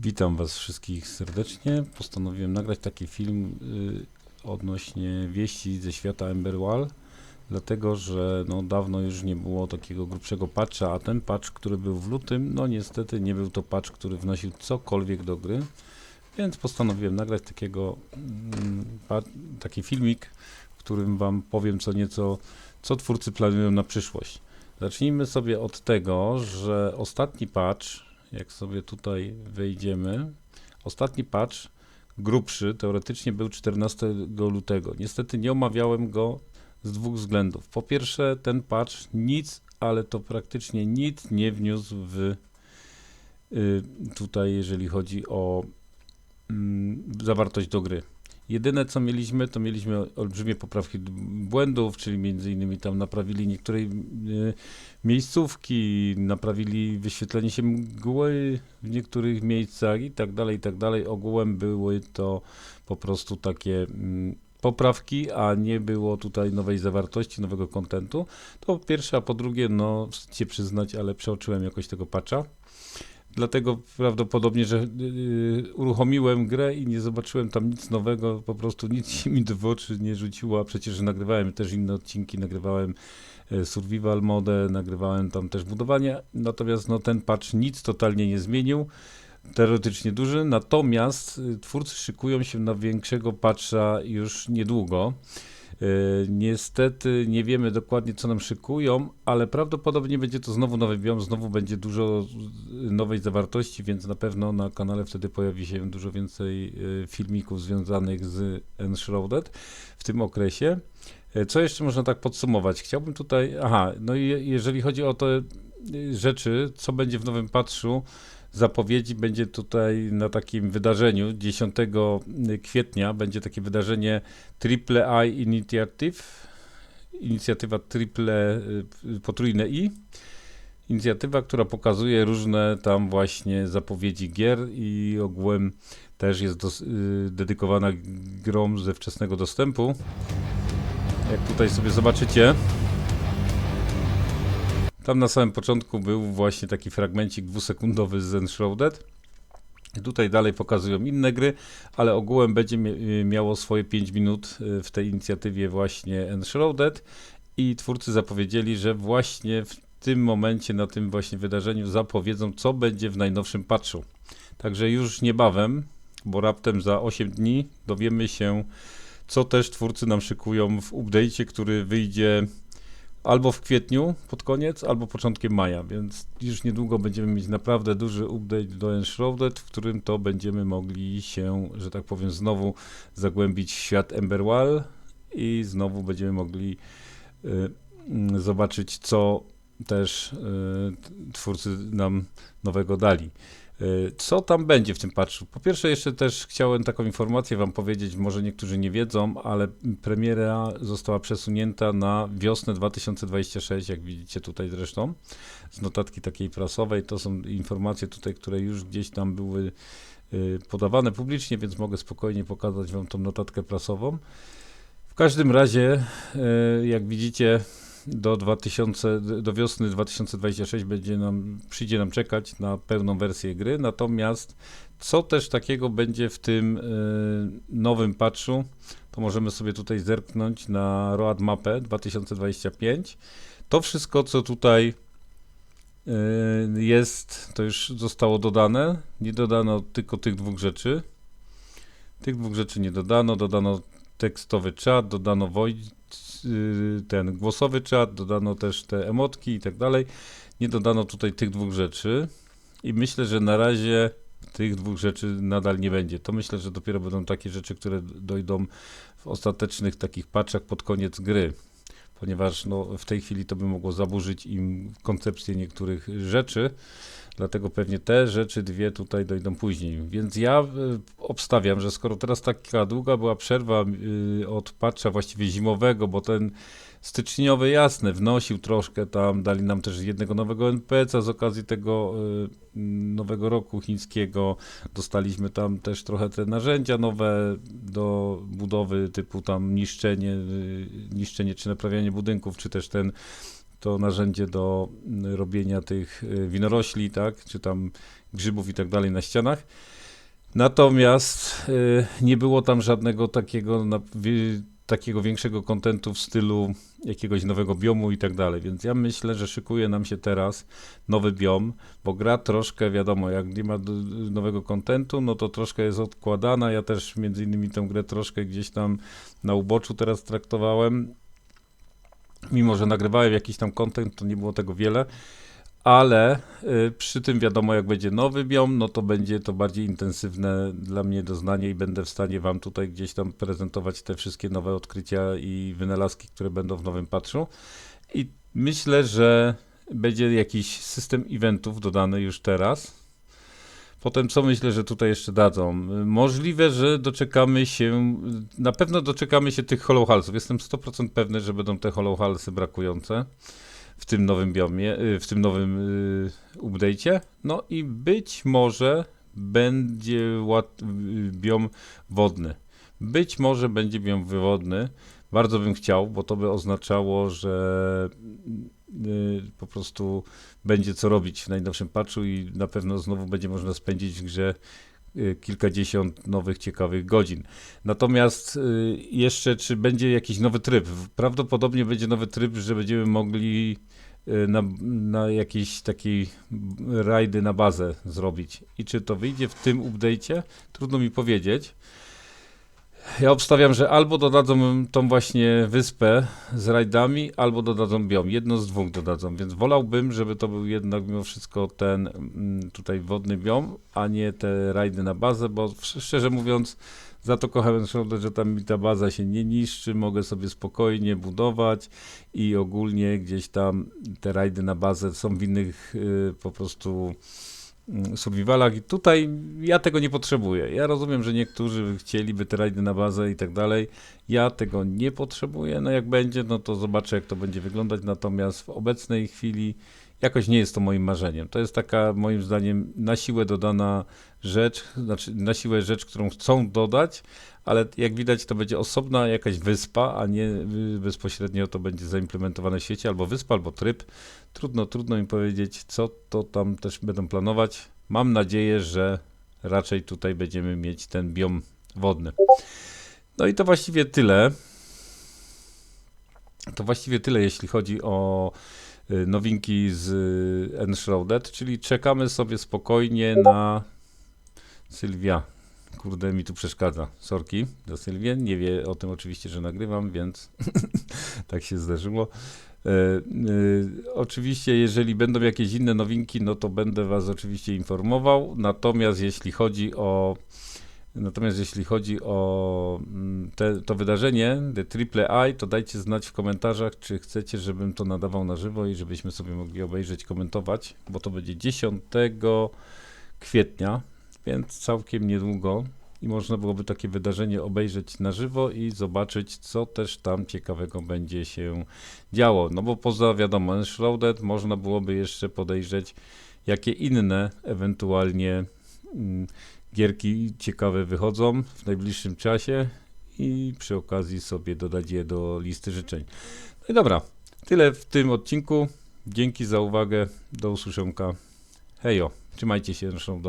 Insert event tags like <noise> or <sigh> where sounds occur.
Witam Was wszystkich serdecznie. Postanowiłem nagrać taki film y, odnośnie wieści ze świata Emberwall, dlatego że no, dawno już nie było takiego grubszego patcha, a ten patch, który był w lutym, no niestety nie był to patch, który wnosił cokolwiek do gry, więc postanowiłem nagrać takiego, mm, taki filmik, w którym Wam powiem co nieco, co twórcy planują na przyszłość. Zacznijmy sobie od tego, że ostatni patch, jak sobie tutaj wejdziemy, ostatni patch, grubszy, teoretycznie był 14 lutego. Niestety nie omawiałem go z dwóch względów. Po pierwsze, ten patch nic, ale to praktycznie nic nie wniósł w y, tutaj, jeżeli chodzi o mm, zawartość do gry. Jedyne co mieliśmy, to mieliśmy olbrzymie poprawki błędów, czyli między innymi tam naprawili niektóre y, miejscówki, naprawili wyświetlenie się mgły w niektórych miejscach i tak dalej, i tak dalej. Ogółem były to po prostu takie mm, poprawki, a nie było tutaj nowej zawartości, nowego kontentu. To pierwsze, a po drugie, no się przyznać, ale przeoczyłem jakoś tego patcha. Dlatego prawdopodobnie, że yy, uruchomiłem grę i nie zobaczyłem tam nic nowego, po prostu nic mi do oczy nie rzuciło, a przecież nagrywałem też inne odcinki, nagrywałem e, survival modę, nagrywałem tam też budowanie, natomiast no, ten patch nic totalnie nie zmienił, teoretycznie duży, natomiast y, twórcy szykują się na większego patcha już niedługo. E, Niestety nie wiemy dokładnie, co nam szykują, ale prawdopodobnie będzie to znowu nowy biom, znowu będzie dużo nowej zawartości, więc na pewno na kanale wtedy pojawi się dużo więcej y, filmików związanych z Enshrouded w tym okresie. E, Co jeszcze można tak podsumować? Chciałbym tutaj, aha, no i je- jeżeli chodzi o te rzeczy, co będzie w nowym patrzu, zapowiedzi będzie tutaj na takim wydarzeniu. 10 kwietnia będzie takie wydarzenie Triple I Initiative, inicjatywa triple, y, potrójne I, inicjatywa, która pokazuje różne tam właśnie zapowiedzi gier i ogółem też jest dos, y, dedykowana grom ze wczesnego dostępu. Jak tutaj sobie zobaczycie, tam na samym początku był właśnie taki fragmencik dwusekundowy z Enshrouded. Tutaj dalej pokazują inne gry, ale ogółem będzie mie- miało swoje 5 minut y, w tej inicjatywie właśnie Enshrouded i twórcy zapowiedzieli, że właśnie w tym momencie, na tym właśnie wydarzeniu zapowiedzą, co będzie w najnowszym patchu. Także już niebawem, bo raptem za 8 dni dowiemy się, co też twórcy nam szykują w update'cie, który wyjdzie albo w kwietniu pod koniec, albo początkiem maja, więc już niedługo będziemy mieć naprawdę duży update do Enshrouded, w którym to będziemy mogli się, że tak powiem, znowu zagłębić w świat Emberwall i znowu będziemy mogli y, zobaczyć, co też y, twórcy nam nowego dali. Y, Co tam będzie w tym patchu? Po pierwsze, jeszcze też chciałem taką informację Wam powiedzieć, może niektórzy nie wiedzą, ale premiera została przesunięta na wiosnę 2026, jak widzicie tutaj zresztą, z notatki takiej prasowej. To są informacje tutaj, które już gdzieś tam były y, podawane publicznie, więc mogę spokojnie pokazać Wam tą notatkę prasową. W każdym razie, y, jak widzicie, do 2000, do wiosny 2026 będzie nam, przyjdzie nam czekać na pełną wersję gry, natomiast co też takiego będzie w tym y, nowym patchu, to możemy sobie tutaj zerknąć na roadmapę 2025. To wszystko, co tutaj y, jest, to już zostało dodane. Nie dodano tylko tych dwóch rzeczy. Tych dwóch rzeczy nie dodano. Dodano tekstowy czat, dodano voice, y, ten głosowy czat, dodano też te emotki i tak dalej. Nie dodano tutaj tych dwóch rzeczy i myślę, że na razie tych dwóch rzeczy nadal nie będzie. To myślę, że dopiero będą takie rzeczy, które dojdą w ostatecznych takich patchach pod koniec gry. Ponieważ no, w tej chwili to by mogło zaburzyć im koncepcję niektórych rzeczy, dlatego pewnie te rzeczy dwie tutaj dojdą później. Więc ja y, obstawiam, że skoro teraz taka długa była przerwa y, od patcha właściwie zimowego, bo ten styczniowy jasne wnosił troszkę tam, dali nam też jednego nowego NPC z okazji tego y, nowego roku chińskiego. Dostaliśmy tam też trochę te narzędzia nowe do budowy typu tam niszczenie, y, niszczenie czy naprawianie budynków, czy też ten to narzędzie do y, robienia tych y, winorośli, tak, czy tam grzybów i tak dalej na ścianach. Natomiast y, nie było tam żadnego takiego, na, takiego większego kontentu w stylu jakiegoś nowego biomu i tak dalej. Więc ja myślę, że szykuje nam się teraz nowy biom, bo gra troszkę, wiadomo, jak nie ma nowego kontentu, no to troszkę jest odkładana. Ja też między innymi tę grę troszkę gdzieś tam na uboczu teraz traktowałem. Mimo, że nagrywałem jakiś tam content, to nie było tego wiele. Ale y, przy tym wiadomo, jak będzie nowy biom, no to będzie to bardziej intensywne dla mnie doznanie i będę w stanie Wam tutaj gdzieś tam prezentować te wszystkie nowe odkrycia i wynalazki, które będą w nowym patchu. I myślę, że będzie jakiś system eventów dodany już teraz. Potem co myślę, że tutaj jeszcze dadzą? Możliwe, że doczekamy się, na pewno doczekamy się tych hollow halsów. Jestem 100% pewny, że będą te hollow halsy brakujące w tym nowym biomie, y, w tym nowym y, update'cie. No i być może będzie y, biom wodny. Być może będzie biom wodny. Bardzo bym chciał, bo to by oznaczało, że po prostu będzie co robić w najnowszym patchu i na pewno znowu będzie można spędzić w grze kilkadziesiąt nowych, ciekawych godzin. Natomiast y, jeszcze, czy będzie jakiś nowy tryb? Prawdopodobnie będzie nowy tryb, że będziemy mogli y, na, na jakieś takiej rajdy na bazę zrobić. I czy to wyjdzie w tym update'cie? Trudno mi powiedzieć. Ja obstawiam, że albo dodadzą tą właśnie wyspę z rajdami, albo dodadzą biom. Jedno z dwóch dodadzą, więc wolałbym, żeby to był jednak mimo wszystko ten mm, tutaj wodny biom, a nie te rajdy na bazę, bo sz- szczerze mówiąc, za to kocham Enshrouded, że tam mi ta baza się nie niszczy, mogę sobie spokojnie budować i ogólnie gdzieś tam te rajdy na bazę są w innych y, po prostu survivalach i tutaj ja tego nie potrzebuję. Ja rozumiem, że niektórzy chcieliby te rajdy na bazę i tak dalej. Ja tego nie potrzebuję. No jak będzie, no to zobaczę jak to będzie wyglądać. Natomiast w obecnej chwili jakoś nie jest to moim marzeniem. To jest taka moim zdaniem na siłę dodana rzecz, znaczy na siłę rzecz, którą chcą dodać, ale jak widać to będzie osobna jakaś wyspa, a nie bezpośrednio to będzie zaimplementowane w świecie, albo wyspa, albo tryb. Trudno, trudno mi powiedzieć, co to tam też będą planować. Mam nadzieję, że raczej tutaj będziemy mieć ten biom wodny. No i to właściwie tyle. To właściwie tyle, jeśli chodzi o nowinki z y, Enshrouded, czyli czekamy sobie spokojnie na Sylwia. Kurde, mi tu przeszkadza. Sorki do Sylwii. Nie wie o tym oczywiście, że nagrywam, więc <laughs> tak się zdarzyło. E, e, oczywiście, jeżeli będą jakieś inne nowinki, no to będę Was oczywiście informował. Natomiast jeśli chodzi o Natomiast jeśli chodzi o mm, te, to wydarzenie, The Triple I, to dajcie znać w komentarzach, czy chcecie, żebym to nadawał na żywo i żebyśmy sobie mogli obejrzeć, komentować, bo to będzie 10 kwietnia, więc całkiem niedługo i można byłoby takie wydarzenie obejrzeć na żywo i zobaczyć, co też tam ciekawego będzie się działo. No bo poza wiadomo, Enshrouded można byłoby jeszcze podejrzeć, jakie inne ewentualnie mm, gierki ciekawe wychodzą w najbliższym czasie i przy okazji sobie dodać je do listy życzeń. No i dobra, tyle w tym odcinku. Dzięki za uwagę. Do usłyszonka. Hejo, trzymajcie się, naszą